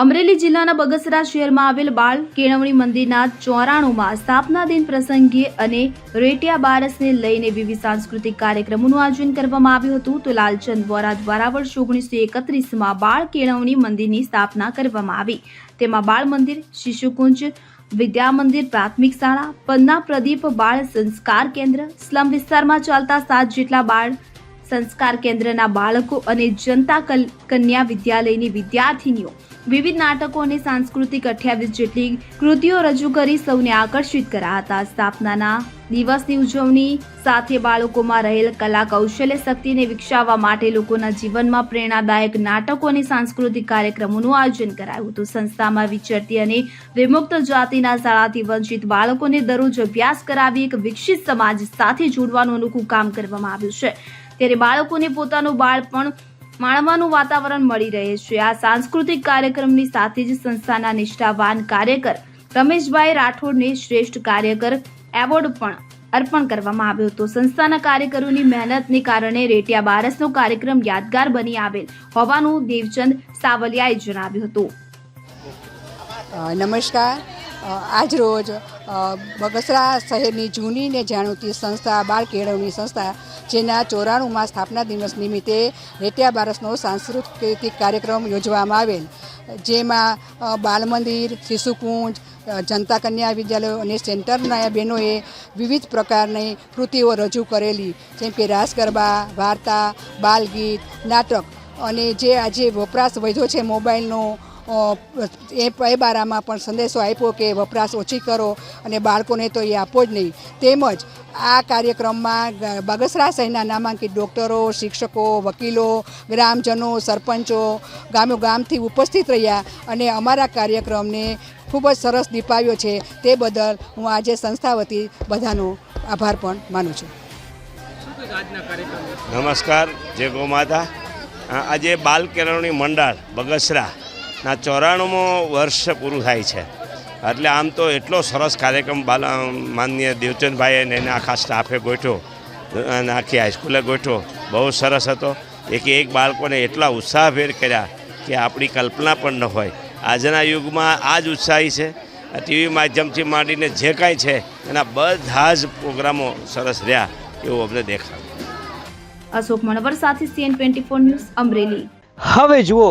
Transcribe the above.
અમરેલી જિલ્લાના બગસરા શહેરમાં આવેલ બાળ કેળવણી મંદિરના ચોરાણુંમાં સ્થાપના દિન પ્રસંગે અને રેટિયા બારસને લઈને વિવિધ સાંસ્કૃતિક કાર્યક્રમોનું આયોજન કરવામાં આવ્યું હતું. તો લાલચંદ વોરા દ્વારા વર્ષ ઓગણીસો એકત્રીસમાં બાળ કેળવણી મંદિરની સ્થાપના કરવામાં આવી. તેમાં બાળ મંદિર, શિશુકુંજ, વિદ્યા મંદિર, પ્રાથમિક શાળા, પન્ના પ્રદીપ બાળ સંસ્કાર કેન્દ્ર, સ્લમ વિસ્તારમાં ચાલતા સાત જેટલા બાળ સંસ્કાર કેન્દ્રના બાળકો અને જનતા કન્યા વિદ્યાલયની વિદ્યાર્થીનીઓ. વિવિધ નાટકો અને સાંસ્કૃતિક અઠ્યાવીસ જેટલી કૃતિઓ રજૂ કરી સૌને આકર્ષિત કર્યા હતા સ્થાપનાના દિવસની ઉજવણી, સાથે બાળકોમાં રહેલ કલા કૌશલ્ય શક્તિને વિકસાવવા માટે લોકોના જીવનમાં પ્રેરણાદાયક નાટકો અને સાંસ્કૃતિક કાર્યક્રમોનું આયોજન કરાયું હતું. સંસ્થામાં વિચરતી અને વિમુક્ત જાતિના શાળાથી વંચિત બાળકોને દરરોજ અભ્યાસ કરાવી એક વિકસિત સમાજ સાથે જોડવાનું અનોખું કામ કરવામાં આવ્યું છે. ત્યારે બાળકોને પોતાનું બાળપણ માણવાનું વાતાવરણ મળી રહે છે. આ સાંસ્કૃતિક કાર્યક્રમની સાથે જ સંસ્થાના નિષ્ઠાવાન કાર્યકર રમેશભાઈ રાઠોડને શ્રેષ્ઠ કાર્યકર એવોર્ડ પણ અર્પણ કરવામાં આવ્યો હતો. સંસ્થાના કાર્યકરોની મહેનતને કારણે રેટિયા બારસનો કાર્યક્રમ યાદગાર બની આવેલ હોવાનું દેવચંદ સાવલિયાએ જણાવ્યું હતું. નમસ્કાર. અ, આજ રોજ બગસરા શહેરની જૂની ને જાણીતી સંસ્થા બાળ કેળવણી સંસ્થા જેના ચોરાણુંમાં સ્થાપના દિવસ નિમિત્તે રેટિયા બારસનો સાંસ્કૃતિક કાર્યક્રમ યોજવામાં આવેલ. જેમાં બાલમંદિર બાલ મંદિર શિશુકુંજ જનતા કન્યા વિદ્યાલયો અને સેન્ટરના બહેનોએ વિવિધ પ્રકારની કૃતિઓ રજૂ કરેલી જેમ કે રાસ ગરબા વાર્તા બાલગીત નાટક અને જે આજે વપરાશ વધ્યો છે મોબાઈલનો એ એ બારામાં પણ સંદેશો આપ્યો કે વપરાશ ઓછી કરો અને બાળકોને તો એ આપો જ નહીં. તેમજ આ કાર્યક્રમમાં બગસરા શહેરના નામાંકિત ડૉક્ટરો શિક્ષકો વકીલો ગ્રામજનો સરપંચો ગામો ગામથી ઉપસ્થિત રહ્યા અને અમારા કાર્યક્રમને ખૂબ જ સરસ દીપાવ્યો છે. તે બદલ હું આજે સંસ્થા વતી બધાનો આભાર પણ માનું છું. નમસ્કાર જય ગોમાતા માતા. આજે બાલ કેળવણી મંડળ બગસરાના ચોરાણુંમો વર્ષ પૂરું થાય છે. એટલે આમ તો એટલો સરસ કાર્યક્રમ બાલ માનનીય દેવચંદભાઈ અને એના આખા સ્ટાફે ગોઠવ્યો અને આખી હાઈસ્કૂલે ગોઠ્યો બહુ સરસ હતો. એક એક બાળકોને એટલા ઉત્સાહભેર કર્યા કે આપણી કલ્પના પણ ન હોય. આજના યુગમાં આ જ ઉત્સાહી છે. આ ટીવી માધ્યમથી માંડીને જે કાંઈ છે એના બધા જ પ્રોગ્રામો સરસ રહ્યા એવું અમને દેખાય. અશોક મણવર સાથે CN twenty four news Amreli. હવે જુઓ